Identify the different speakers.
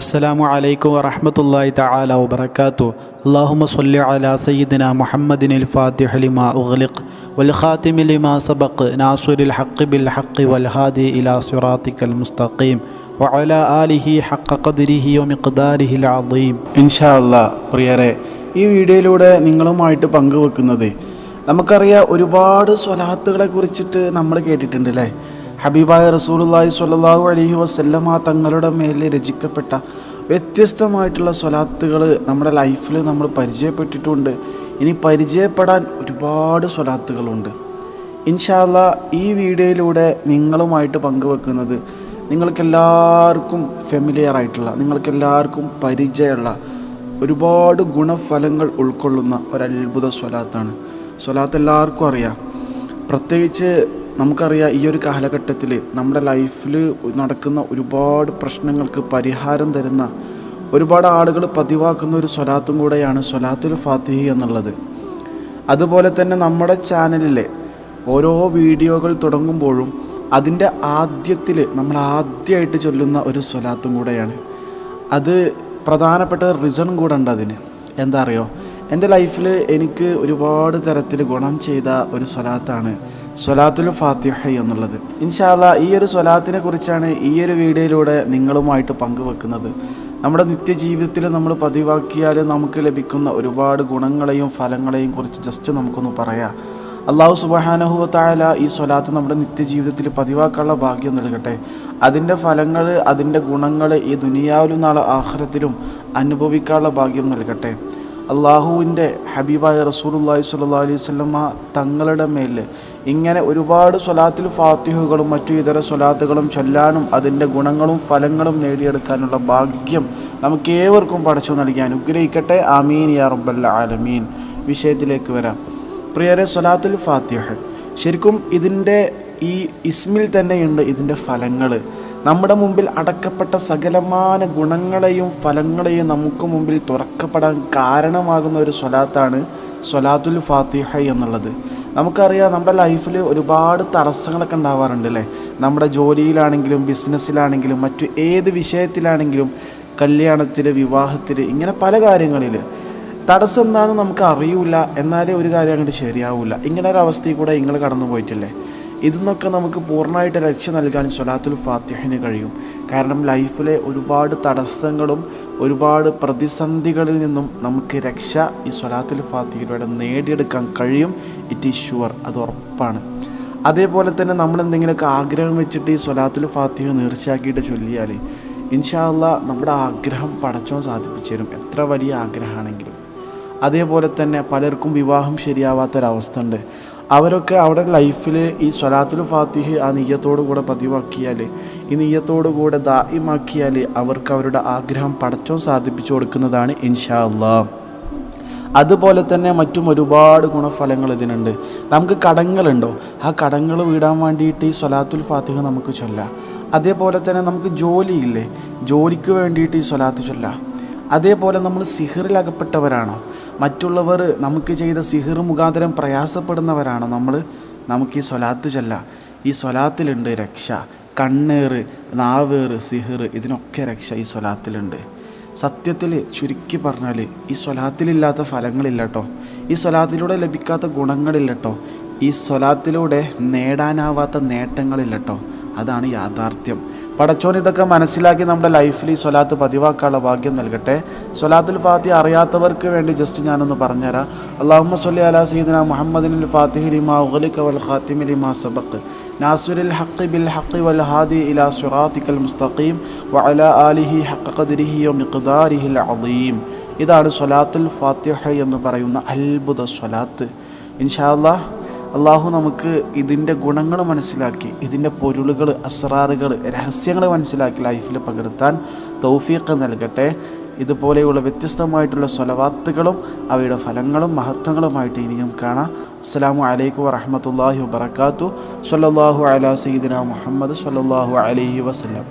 Speaker 1: അസ്സലാമു അലൈക്കും വറഹമത്തല്ലാഹി തആല വബറകാതു അല്ലാഹുമ്മ സ്വല്ലി അലാ സയ്യിദിന മുഹമ്മദിനിൽ ഫാത്തിഹ ലിമാ ഉഗ്ലിഖ് വൽ ഖാതിമി ലിമാ സബഖ് നാസിറുൽ ഹഖ് ബിൽ ഹഖ് വൽ ഹാദി ഇലാ സിറാതിക്കൽ മുസ്തഖീം വഅല ആലിഹി ഹഖ ഖദ്രിഹി വമിഖ്ദാരിഹിൽ അളീം ഇൻഷാ അല്ലാഹ് പ്രിയരെ ഈ വീഡിയോയിലൂടെ നിങ്ങളുമായിട്ട് പങ്കുവെക്കുന്നത് നമുക്കറിയാം ഒരുപാട് സ്വലാത്തുകളെ കുറിച്ചിട്ട് നമ്മൾ കേട്ടിട്ടുണ്ട് അല്ലേ? ഹബീബായ റസൂലുള്ളാഹി സ്വല്ലല്ലാഹു അലൈഹി വസല്ലമ തങ്ങളുടെ മേൽ രചിക്കപ്പെട്ട വ്യത്യസ്തമായിട്ടുള്ള സ്വലാത്തുകൾ നമ്മുടെ ലൈഫിൽ നമ്മൾ പരിചയപ്പെട്ടിട്ടുണ്ട്. ഇനി പരിചയപ്പെടാൻ ഒരുപാട് സ്വലാത്തുകളുണ്ട്. ഇൻഷാല്ല ഈ വീഡിയോയിലൂടെ നിങ്ങളുമായിട്ട് പങ്കുവെക്കുന്നത് നിങ്ങൾക്കെല്ലാവർക്കും ഫെമിലിയർ ആയിട്ടുള്ള നിങ്ങൾക്കെല്ലാവർക്കും പരിചയമുള്ള ഒരുപാട് ഗുണഫലങ്ങൾ ഉൾക്കൊള്ളുന്ന ഒരത്ഭുത സ്വലാത്താണ്. സ്വലാത്ത് എല്ലാവർക്കും അറിയാം. പ്രത്യേകിച്ച് നമുക്കറിയാം ഈ ഒരു കാലഘട്ടത്തിൽ നമ്മുടെ ലൈഫിൽ നടക്കുന്ന ഒരുപാട് പ്രശ്നങ്ങൾക്ക് പരിഹാരം തരുന്ന ഒരുപാട് ആളുകൾ പതിവാക്കുന്ന ഒരു സ്വലാത്തും കൂടെയാണ് സ്വലാത്തുൽ ഫാത്തിഹി എന്നുള്ളത്. അതുപോലെ തന്നെ നമ്മുടെ ചാനലിലെ ഓരോ വീഡിയോകൾ തുടങ്ങുമ്പോഴും അതിന്റെ ആദ്യത്തിൽ നമ്മൾ ആദ്യമായിട്ട് ചൊല്ലുന്ന ഒരു സ്വലാത്തും കൂടെയാണ്. അത് പ്രധാനപ്പെട്ട റീസൺ കൂടെ ഉണ്ട് അതിന്. എന്താ അറിയോ? എന്റെ ലൈഫിൽ എനിക്ക് ഒരുപാട് തരത്തിൽ ഗുണം ചെയ്ത ഒരു സ്വലാത്താണ് സ്വലാത്തുൽ ഫാത്തിഹ എന്നുള്ളത്. ഇൻഷാല്ല ഈ ഒരു സ്വലാത്തിനെ കുറിച്ചാണ് ഈ ഒരു വീഡിയോയിലൂടെ നിങ്ങളുമായിട്ട് പങ്കുവെക്കുന്നത്. നമ്മുടെ നിത്യജീവിതത്തിൽ നമ്മൾ പതിവാക്കിയാൽ നമുക്ക് ലഭിക്കുന്ന ഒരുപാട് ഗുണങ്ങളെയും ഫലങ്ങളെയും കുറിച്ച് ജസ്റ്റ് നമുക്കൊന്ന് പറയാം. അള്ളാഹു സുബഹാനഹുവത്തായാല ഈ സ്വലാത്ത് നമ്മുടെ നിത്യജീവിതത്തിൽ പതിവാക്കാനുള്ള ഭാഗ്യം നൽകട്ടെ. അതിന്റെ ഫലങ്ങൾ അതിന്റെ ഗുണങ്ങൾ ഈ ദുനിയാവിലും നാളെ ആഹ്റത്തിലും അനുഭവിക്കാനുള്ള ഭാഗ്യം നൽകട്ടെ. അള്ളാഹുവിന്റെ ഹബീബായ റസൂലുല്ലാഹി സ്വല്ലാ അലൈഹി വസല്ലമ തങ്ങളുടെ മേൽ ഇങ്ങനെ ഒരുപാട് സ്വലാത്തിൽ ഫാത്തിഹുകളും മറ്റു ഇതര സ്വലാത്തുകളും ചൊല്ലാനും അതിന്റെ ഗുണങ്ങളും ഫലങ്ങളും നേടിയെടുക്കാനുള്ള ഭാഗ്യം നമുക്ക് ഏവർക്കും നൽകി അനുഗ്രഹിക്കട്ടെ. ആമീൻ യാ റബ്ബൽ ആലമീൻ. വിഷയത്തിലേക്ക് വരാം. പ്രിയരെ സ്വലാത്തുൽ ഫാത്തിഹ. ശരിക്കും ഇതിന്റെ ഈ ഇസ്മിൽ തന്നെയുണ്ട് ഇതിന്റെ ഫലങ്ങൾ. നമ്മുടെ മുമ്പിൽ അടക്കപ്പെട്ട സകലമാന ഗുണങ്ങളെയും ഫലങ്ങളെയും നമുക്ക് മുമ്പിൽ തുറക്കപ്പെടാൻ കാരണമാകുന്ന ഒരു സ്വലാത്താണ് സ്വലാത്തുൽ ഫാത്തിഹ എന്നുള്ളത്. നമുക്കറിയാം നമ്മുടെ ലൈഫിൽ ഒരുപാട് തടസ്സങ്ങളൊക്കെ ഉണ്ടാവാറുണ്ട് അല്ലേ? നമ്മുടെ ജോലിയിലാണെങ്കിലും ബിസിനസ്സിലാണെങ്കിലും മറ്റു ഏത് വിഷയത്തിലാണെങ്കിലും കല്യാണത്തിൽ വിവാഹത്തിൽ ഇങ്ങനെ പല കാര്യങ്ങളിൽ തടസ്സം എന്താണെന്ന് നമുക്ക് അറിയില്ല എന്നാലേ ഒരു കാര്യം അങ്ങോട്ട് ശരിയാവില്ല ഇങ്ങനെ ഒരു അവസ്ഥയിൽ കൂടെ നിങ്ങൾ കടന്നു പോയിട്ടില്ലേ ഇതിന്നൊക്കെ നമുക്ക് പൂർണമായിട്ട് രക്ഷ നൽകാൻ സ്വലാത്തുൽ ഫാത്തിഹിന് കഴിയും. കാരണം ലൈഫിലെ ഒരുപാട് തടസ്സങ്ങളും ഒരുപാട് പ്രതിസന്ധികളിൽ നിന്നും നമുക്ക് രക്ഷ ഈ സ്വലാത്തുൽ ഫാത്തിഹിലൂടെ നേടിയെടുക്കാൻ കഴിയും. ഇറ്റ് ഈസ് ഷുവർ അത് ഉറപ്പാണ്. അതേപോലെ തന്നെ നമ്മൾ എന്തെങ്കിലുമൊക്കെ ആഗ്രഹം വെച്ചിട്ട് ഈ സ്വലാത്തുൽ ഫാത്തിഹ നേർച്ചയാക്കിയിട്ട് ചൊല്ലിയാൽ ഇൻഷാല്ല നമ്മുടെ ആഗ്രഹം പടച്ചോൻ സാധിപ്പിച്ചു തരും. എത്ര വലിയ ആഗ്രഹമാണെങ്കിലും. അതേപോലെ തന്നെ പലർക്കും വിവാഹം ശരിയാവാത്തൊരവസ്ഥ ഉണ്ട്. അവരൊക്കെ അവരുടെ ലൈഫിൽ ഈ സ്വലാത്തുൽ ഫാത്തിഹ് ആ നെയ്യത്തോടു കൂടെ പതിവാക്കിയാൽ ഈ നെയ്യത്തോടു കൂടെ ദായിമാക്കിയാൽ അവർക്ക് അവരുടെ ആഗ്രഹം പടച്ചോ സാധിപ്പിച്ചു കൊടുക്കുന്നതാണ് ഇൻഷാ അള്ളാ അതുപോലെ തന്നെ മറ്റും ഒരുപാട് ഗുണഫലങ്ങൾ ഇതിനുണ്ട്. നമുക്ക് കടങ്ങളുണ്ടോ? ആ കടങ്ങൾ വീടാൻ വേണ്ടിയിട്ട് ഈ സ്വലാത്തുൽ ഫാത്തിഹ നമുക്ക് ചൊല്ലാം. അതേപോലെ തന്നെ നമുക്ക് ജോലിയില്ലേ? ജോലിക്ക് വേണ്ടിയിട്ട് ഈ സ്വലാത്ത് ചൊല്ലാം. അതേപോലെ നമ്മൾ സിഹിറിൽ അകപ്പെട്ടവരാണോ? മറ്റുള്ളവർ നമുക്ക് ചെയ്ത സിഹിർ മുഖാന്തരം പ്രയാസപ്പെടുന്നവരാണ്. നമ്മൾ നമുക്ക് ഈ സ്വലാത്ത് ചൊല്ലാം. ഈ സ്വലാത്തിലുണ്ട് രക്ഷ. കണ്ണേറ് നാവേറ് സിഹിർ ഇതിനൊക്കെ രക്ഷ ഈ സ്വലാത്തിലുണ്ട്. സത്യത്തിൽ ചുരുക്കി പറഞ്ഞാൽ ഈ സ്വലാത്തിലില്ലാത്ത ഫലങ്ങളില്ല കേട്ടോ ഈ സ്വലാത്തിലൂടെ ലഭിക്കാത്ത ഗുണങ്ങളില്ല കേട്ടോ ഈ സ്വലാത്തിലൂടെ നേടാനാവാത്ത നേട്ടങ്ങളില്ല കേട്ടോ അതാണ് യാഥാർത്ഥ്യം. പടച്ചോൻ ഇതൊക്കെ മനസ്സിലാക്കി നമ്മുടെ ലൈഫിൽ ഈ സ്വലാത്ത് പതിവാക്കാനുള്ള ഭാഗ്യം നൽകട്ടെ. സ്വലാത്തുൽ ഫാത്തി അറിയാത്തവർക്ക് വേണ്ടി ജസ്റ്റ് ഞാനൊന്ന് പറഞ്ഞുതരാം. അള്ളാഹുമ്മ സല്ലി അലാ സീദന മുഹമ്മദിൻ ഫാത്തിഹി ലിമാ ഉഗലിക വൽ ഖാത്തിമി ലിമാ സബഖ്. നാസുരിൽ ഹഖ് ബിൽ ഹഖ് വൽ ഹാദി ഇലാ സിറാത്തിക്കൽ മുസ്തഖീം വഅലാ ആലിഹി ഹഖ് ഖദ്രിഹി വ മിഖ്ദാരിഹിൽ അദീം. ഇതാണ് സ്വലാത്തുൽ ഫാത്തിഹ എന്ന് പറയുന്ന അത്ഭുത സ്വലാത്ത്. ഇൻഷാ അല്ലാഹ് അള്ളാഹു നമുക്ക് ഇതിന്റെ ഗുണങ്ങൾ മനസ്സിലാക്കി ഇതിന്റെ പൊരുളുകൾ അസ്രാറുകൾ രഹസ്യങ്ങൾ മനസ്സിലാക്കി ലൈഫിൽ പകർത്താൻ തൗഫീഖ് നൽകട്ടെ. ഇതുപോലെയുള്ള വ്യത്യസ്തമായിട്ടുള്ള സ്വലവാത്തുകളും അവയുടെ ഫലങ്ങളും മഹത്വങ്ങളുമായിട്ട് ഇനിയും കാണാം. അസ്സലാമു അലൈക്കും വറഹമത്തല്ലാഹി വബർക്കാത്തു സല്ലാഹു അലാ സീദിന മുഹമ്മദ് സല്ലാഹു അലൈഹി വസ്ലം